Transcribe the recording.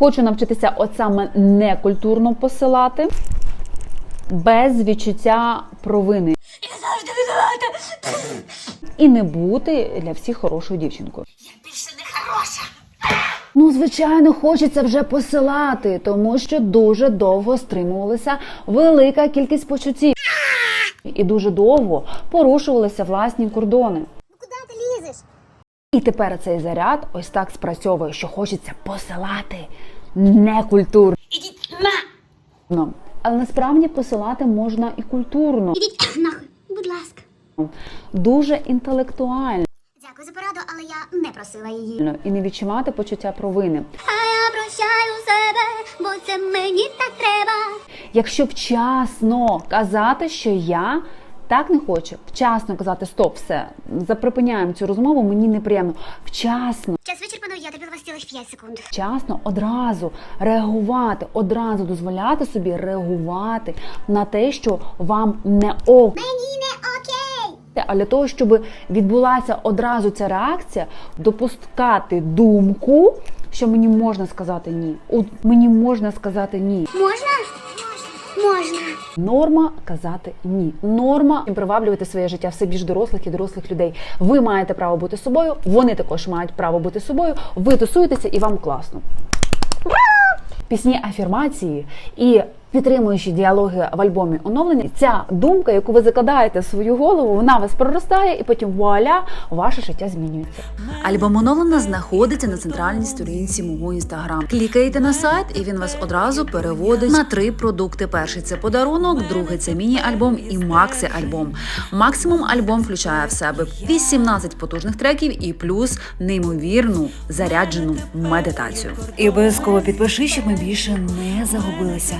Хочу навчитися от саме некультурно посилати, без відчуття провини. Я завжди винувата. І не бути для всіх хорошою дівчинкою. Я більше не хороша. Ну, звичайно, хочеться вже посилати, тому що дуже довго стримувалася велика кількість почуттів. І дуже довго порушувалися власні кордони. І тепер цей заряд ось так спрацьовує, що хочеться посилати некультурно. Ідіть на. Але насправді посилати можна і культурно, Ідіть нахуй, будь ласка. дуже інтелектуально Дякую за пораду, але я не просила її. і не відчувати почуття провини. А я прощаю себе, бо це мені так треба. Якщо вчасно казати, що я так не хочу, вчасно казати стоп, все заприпиняємо цю розмову, мені неприємно. Вчасно, Час вичерпано, я тобі вас цілих 5 секунд. вчасно одразу реагувати, одразу дозволяти собі реагувати на те, що вам не ок. Мені не окей. А для того, щоб відбулася одразу ця реакція, допускати думку, що мені можна сказати ні. От мені можна сказати ні. Можна? Можна. Норма казати ні. Норма приваблювати своє життя все більш дорослих і дорослих людей. Ви маєте право бути собою, вони також мають право бути собою. Ви тусуєтеся і вам класно. Пісні афірмації і підтримуючі діалоги в альбомі оновлення. Ця думка, яку ви закладаєте в свою голову, вона вас проростає, і потім вуаля, ваше життя змінюється. Альбом оновлена знаходиться на центральній сторінці мого інстаграм. Клікаєте на сайт, і він вас одразу переводить на три продукти. Перший це подарунок, другий це міні-альбом і макси-альбом. Максимум альбом включає в себе 18 потужних треків і плюс неймовірну заряджену медитацію. І обов'язково підпиши, щоб ми більше не загубилися.